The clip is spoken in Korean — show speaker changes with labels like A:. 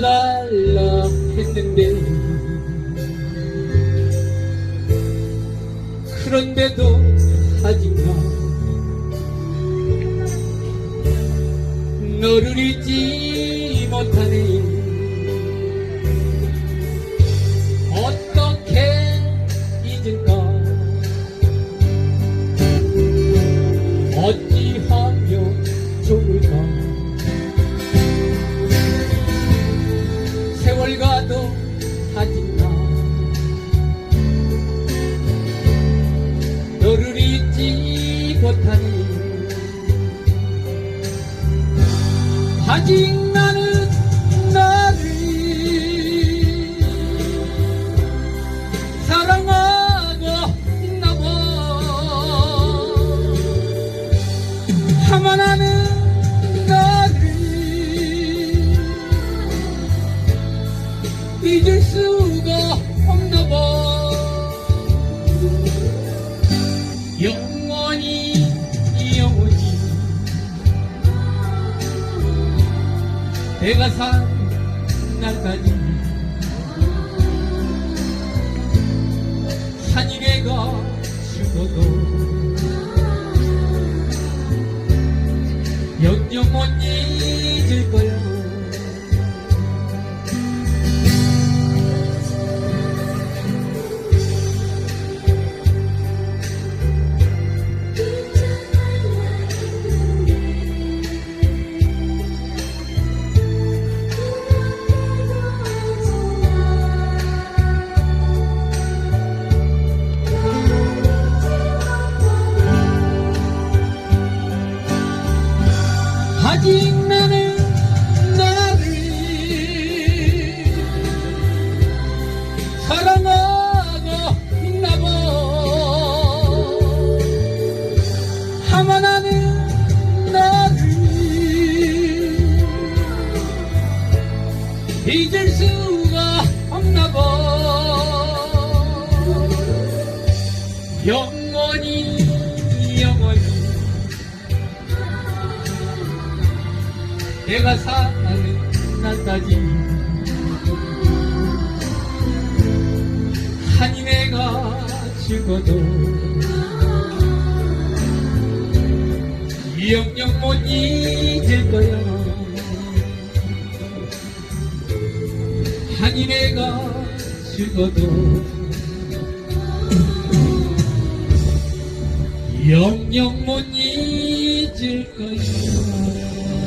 A: 말라 했는데 그런데도 하지마. 너를 잊지 못하네 세월 가도 하지마. 너를 잊지 못하니. 아직 나는 내가 산 날까지 하늘에가 죽어도 영영 못 잊을 거야 金 내가 사는 날까지. 한이 내가 죽어도 영영 못 잊을 거야. 한이 내가 죽어도 영영 못 잊을 거야